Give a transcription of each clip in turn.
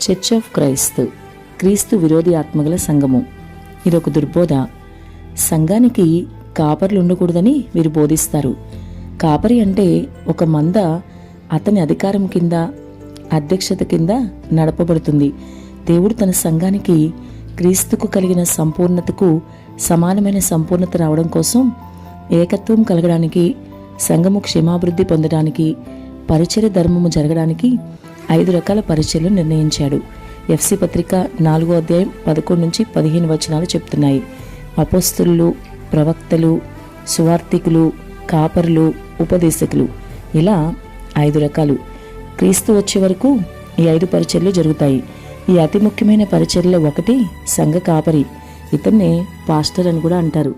Church of Christ క్రీస్తు విరోధి ఆత్మగల సంఘము. ఇదొక దుర్బోధ. సంఘానికి కాపర్లు ఉండకూడదని వీరు బోధిస్తారు. కాపరి అంటే ఒక మంద అతని అధికారం కింద అధ్యక్షత కింద నడపబడుతుంది. దేవుడు తన సంఘానికి క్రీస్తుకు కలిగిన సంపూర్ణతకు సమానమైన సంపూర్ణత రావడం కోసం ఏకత్వం కలగడానికి సంఘము క్షేమాభివృద్ధి పొందడానికి పరిచయ ధర్మము జరగడానికి ఐదు రకాల పరిచయలు నిర్ణయించాడు. ఎఫ్సి పత్రిక నాలుగో అధ్యాయం పదకొండు నుంచి పదిహేను వచనాలు చెప్తున్నాయి. అపోస్తులు ప్రవక్తలు సువార్థికులు కాపరులు ఉపదేశకులు. ఇలా ఐదు రకాలు. క్రీస్తు వచ్చే వరకు ఈ ఐదు పరిచర్లు జరుగుతాయి. ఈ అతి ముఖ్యమైన పరిచర్లో ఒకటి సంఘ కాపరి. ఇతన్నే పాస్టర్ అని కూడా అంటారు.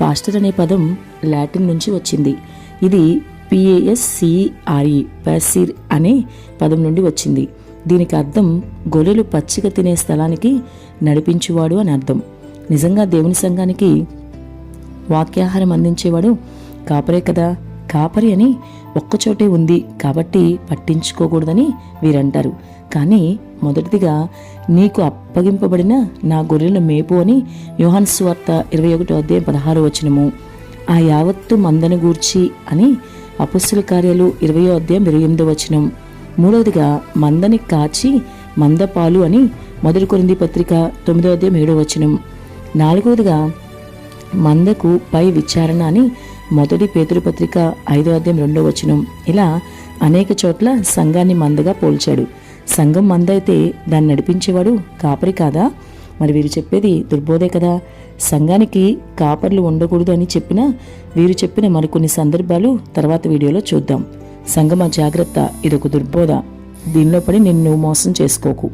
పాస్టర్ అనే పదం లాటిన్ నుంచి వచ్చింది. ఇది పిఏఎస్సిఆర్ఈ పాసిర్ అనే పదం నుండి వచ్చింది. దీనికి అర్థం గొర్రెలు పచ్చిక తినే స్థలానికి నడిపించువాడు అని అర్థం. నిజంగా దేవుని సంఘానికి వాక్యాహారం అందించేవాడు కాపరే కదా? కాపరి అని ఒక్కచోటే ఉంది కాబట్టి పట్టించుకోకూడదని వీరంటారు. కానీ మొదటిదిగా నీకు అప్పగింపబడిన నా గొర్రెల మేపు అని యోహాన్ సువార్త ఇరవై ఒకటో అధ్యాయం పదహారు వచనము. ఆ యావత్తు మందను గూర్చి అని అపుస్తుల కార్యాలు ఇరవయో అధ్యాయం ఇరవై ఎనిమిదో వచనం. మూడవదిగా మందని కాచి మందపాలు అని మొదటి కొరింది పత్రిక తొమ్మిదో అధ్యాయం ఏడో వచనం. నాలుగవదిగా మందకు పై విచారణ అని మొదటి పేతురు పత్రిక ఐదో అధ్యాయం రెండో వచనం. ఇలా అనేక చోట్ల సంఘాన్ని మందగా పోల్చాడు. సంఘం మందైతే దాన్ని నడిపించేవాడు కాపరి కాదా? మరి వీరు చెప్పేది దుర్బోధే కదా. సంఘానికి కాపర్లు ఉండకూడదు అని చెప్పినా వీరు చెప్పిన మరికొన్ని సందర్భాలు తర్వాత వీడియోలో చూద్దాం. సంగమ జాగ్రత్త ఇదొక దుర్బోధ. దీనిలో పడి నిన్ను మోసం చేసుకోకు.